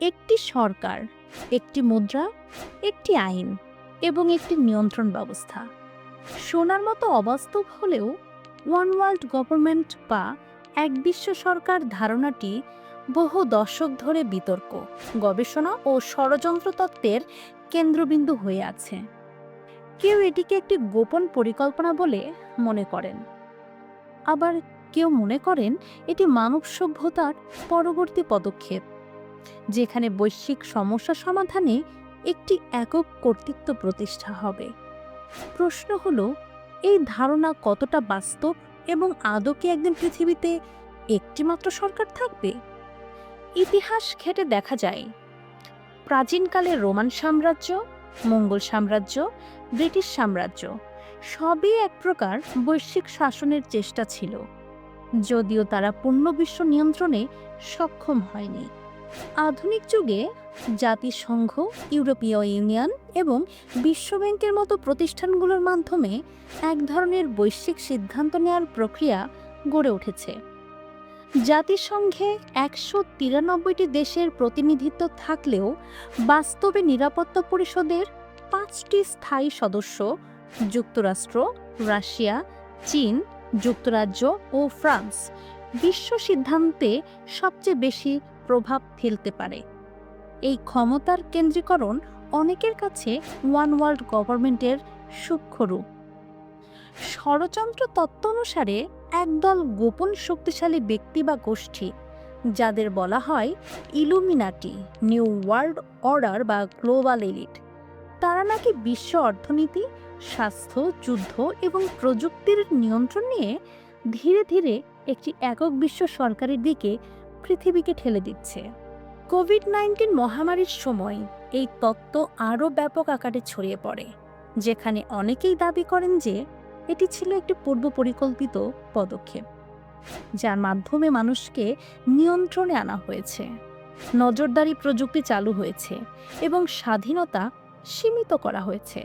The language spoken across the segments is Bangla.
একটি সরকার, একটি মুদ্রা, একটি আইন এবং একটি নিয়ন্ত্রণ ব্যবস্থা। শোনার মতো অবাস্তব হলেও ওয়ান ওয়ার্ল্ড গভর্নমেন্ট বা এক বিশ্ব সরকার ধারণাটি বহু দশক ধরে বিতর্ক, গবেষণা ও ষড়যন্ত্র তত্ত্বের কেন্দ্রবিন্দু হয়ে আছে। কেউ এটিকে একটি গোপন পরিকল্পনা বলে মনে করেন। আবার কেউ মনে করেন এটি মানব সভ্যতার পরবর্তী পদক্ষেপ। যেখানে বৈশ্বিক সমস্যা সমাধানে একটি একক কর্তৃত্ব প্রতিষ্ঠা হবে। প্রশ্ন হলো, এই ধারণা কতটা বাস্তব এবং আদৌ কি একদিন পৃথিবীতে একটিমাত্র সরকার থাকবে? ইতিহাস ঘেটে দেখা যায়, প্রাচীনকালে রোমান সাম্রাজ্য, মঙ্গল সাম্রাজ্য, ব্রিটিশ সাম্রাজ্য সবই এক প্রকার বৈশ্বিক শাসনের চেষ্টা ছিল, যদিও তারা পূর্ণ বিশ্ব নিয়ন্ত্রণে সক্ষম হয়নি। আধুনিক যুগে জাতিসংঘ, ইউরোপীয় ইউনিয়ন এবং বিশ্বব্যাংকের মতো প্রতিষ্ঠানগুলোর মাধ্যমে এক ধরনের বৈশ্বিক সিদ্ধান্ত নেওয়ার প্রক্রিয়া গড়ে উঠেছে। জাতিসংঘে একশো তিরানব্বইটি দেশের প্রতিনিধিত্ব থাকলেও বাস্তবে নিরাপত্তা পরিষদের পাঁচটি স্থায়ী সদস্য যুক্তরাষ্ট্র, রাশিয়া, চীন, যুক্তরাজ্য ও ফ্রান্স বিশ্ব সিদ্ধান্তে সবচেয়ে বেশি প্রভাব ফেলতে পারে। এই ক্ষমতার কেন্দ্রীকরণ অনেকের কাছে ওয়ান ওয়ার্ল্ড গভর্নমেন্টের সূক্ষ্ম রূপ। ষড়যন্ত্র তত্ত্ব অনুসারে একদল গোপন শক্তিশালী ব্যক্তি বা গোষ্ঠী, যাদের বলা হয় ইলুমিনাটি, নিউ ওয়ার্ল্ড অর্ডার বা গ্লোবাল এলিট। তারা নাকি বিশ্ব অর্থনীতি, স্বাস্থ্য, যুদ্ধ এবং প্রযুক্তির নিয়ন্ত্রণ নিয়ে ধীরে ধীরে একটি একক বিশ্ব সরকারের দিকে পৃথিবীকে ঠেলে দিচ্ছে। কোভিড নাইন্টিন মহামারীর সময় এই তত্ত্ব আরও ব্যাপক আকারে ছড়িয়ে পড়ে, যেখানে অনেকেই দাবি করেন যে এটি ছিল একটি পূর্ব পরিকল্পিত পদক্ষেপ, যার মাধ্যমে মানুষকে নিয়ন্ত্রণে আনা হয়েছে, নজরদারি প্রযুক্তি চালু হয়েছে এবং স্বাধীনতা সীমিত করা হয়েছে।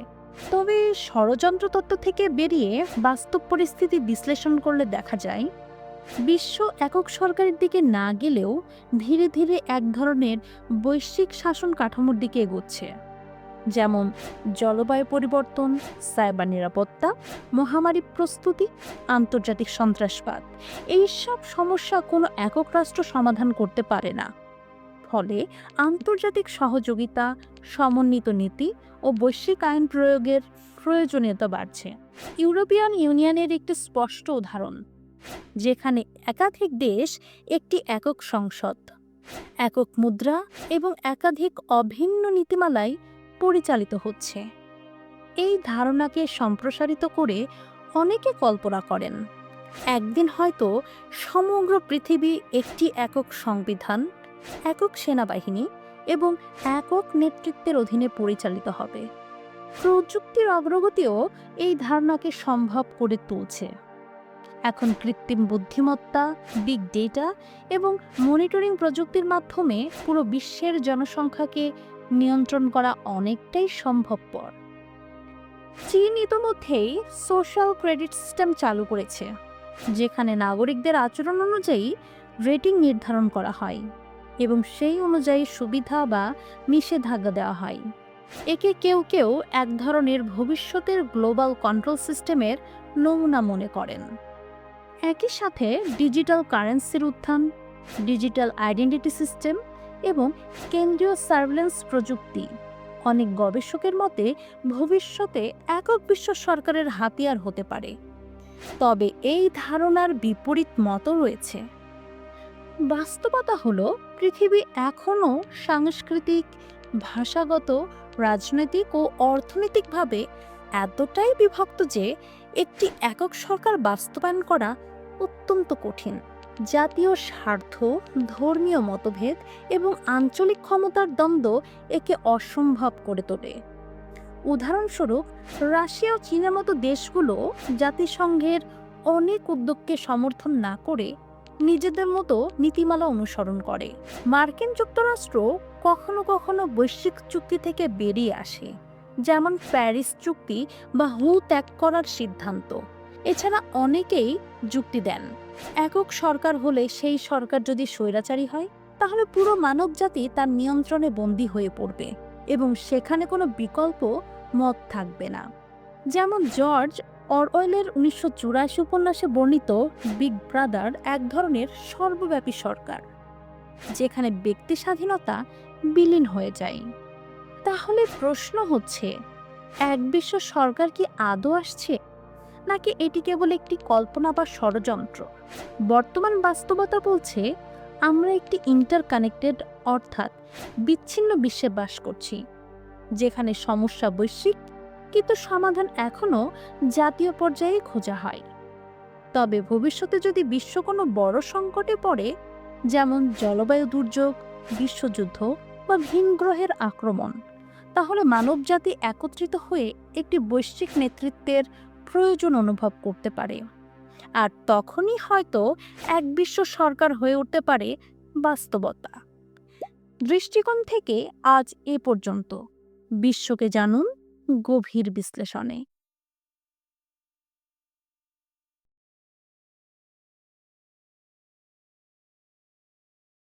তবে ষড়যন্ত্র তত্ত্ব থেকে বেরিয়ে বাস্তব পরিস্থিতি বিশ্লেষণ করলে দেখা যায় বিশ্ব একক সরকারের দিকে না গেলেও ধীরে ধীরে এক ধরনের বৈশ্বিক শাসন কাঠামোর দিকে এগোচ্ছে। যেমন জলবায়ু পরিবর্তন, সাইবার নিরাপত্তা, মহামারী প্রস্তুতি, আন্তর্জাতিক সন্ত্রাসবাদ। এইসব সমস্যা কোনো একক রাষ্ট্র সমাধান করতে পারে না। ফলে আন্তর্জাতিক সহযোগিতা, সমন্বিত নীতি ও বৈশ্বিক আইন প্রয়োগের প্রয়োজনীয়তা বাড়ছে। ইউরোপিয়ান ইউনিয়নের একটি স্পষ্ট উদাহরণ যেখানে একাধিক দেশ একটি একক সংসদ, একক মুদ্রা এবং একাধিক অভিন্ন নীতিমালায় পরিচালিত হচ্ছে। এই ধারণাকে সম্প্রসারিত করে অনেকে কল্পনা করেন, একদিন হয়তো সমগ্র পৃথিবী একটি একক সংবিধান, একক সেনাবাহিনী এবং একক নেতৃত্বের অধীনে পরিচালিত হবে। প্রযুক্তির অগ্রগতিও এই ধারণাকে সম্ভব করে তুলছে। এখন কৃত্রিম বুদ্ধিমত্তা বিগ ডেটা এবং মনিটরিং প্রযুক্তির মাধ্যমে পুরো বিশ্বের জনসংখ্যাকে নিয়ন্ত্রণ করা অনেকটাই সম্ভবপর। চীন ইতোমধ্যেই সোশ্যাল ক্রেডিট সিস্টেম চালু করেছে, যেখানে নাগরিকদের আচরণ অনুযায়ী রেটিং নির্ধারণ করা হয় এবং সেই অনুযায়ী সুবিধা বা নিষেধাজ্ঞা দেওয়া হয়। একে কেউ কেউ এক ধরনের ভবিষ্যতের গ্লোবাল কন্ট্রোল সিস্টেমের নমুনা মনে করেন। একই সাথে ডিজিটাল কারেন্সির উত্থান, ডিজিটাল আইডেন্টিটি সিস্টেম এবং কেন্দ্রীয় সার্ভেলেন্স প্রযুক্তি। অনেক গবেষকের মতে, ভবিষ্যতে একক বিশ্ব সরকারের হাতিয়ার হতে পারে। তবে এই ধারণার বিপরীত মতও রয়েছে। বাস্তবতা হলো, পৃথিবী এখনও সাংস্কৃতিক, ভাষাগত, রাজনৈতিক ও অর্থনৈতিকভাবে এতটাই বিভক্ত যে একটি একক সরকার বাস্তবায়ন করা অত্যন্ত কঠিন। জাতীয় স্বার্থ, ধর্মীয় মতভেদ এবং আঞ্চলিক ক্ষমতার দ্বন্দ্ব একে অসম্ভব করে তোলে। উদাহরণস্বরূপ, রাশিয়া ও চীনের মতো দেশগুলো জাতিসংঘের অনেক উদ্যোগকে সমর্থন না করে নিজেদের মতো নীতিমালা অনুসরণ করে। মার্কিন যুক্তরাষ্ট্র কখনো কখনো বৈশ্বিক চুক্তি থেকে বেরিয়ে আসে। যেমন প্যারিস চুক্তি বা হু ত্যাগ করার সিদ্ধান্ত। এছাড়া অনেকেই যুক্তি দেন। একক সরকার হলে সেই সরকার যদি স্বৈরাচারী হয়, তাহলে পুরো মানবজাতি তার নিয়ন্ত্রণে বন্দী হয়ে পড়বে এবং সেখানে কোনো বিকল্প মত থাকবে না। যেমন জর্জ অরওয়েলের উনিশশো চুরাশি উপন্যাসে বর্ণিত বিগ ব্রাদার এক ধরনের সর্বব্যাপী সরকার, যেখানে ব্যক্তি স্বাধীনতা বিলীন হয়ে যায়। তাহলে প্রশ্ন হচ্ছে, এক বিশ্ব সরকার কি আদৌ আসছে? নাকি এটি কেবল একটি কল্পনা বা ষড়যন্ত্র? বর্তমান বাস্তবতা বলছে, আমরা একটি ইন্টারকানেক্টেড অর্থাৎ বিচ্ছিন্ন বিশ্বে বাস করছি, যেখানে সমস্যা বৈশ্বিক, কিন্তু সমাধান এখনও জাতীয় পর্যায়ে খোঁজা হয়। তবে ভবিষ্যতে যদি বিশ্ব কোনো বড় সংকটে পড়ে, যেমন জলবায়ু দুর্যোগ, বিশ্বযুদ্ধ বা ভিন গ্রহের আক্রমণ তাহলে মানবজাতি একত্রিত হয়ে একটি বৈশ্বিক নেতৃত্বের প্রয়োজন অনুভব করতে পারে। আর তখনই হয়তো এক বিশ্ব সরকার হয়ে উঠতে পারে বাস্তবতা। দৃষ্টিকোণ থেকে আজ এ পর্যন্ত। বিশ্বকে জানুন গভীর বিশ্লেষণে।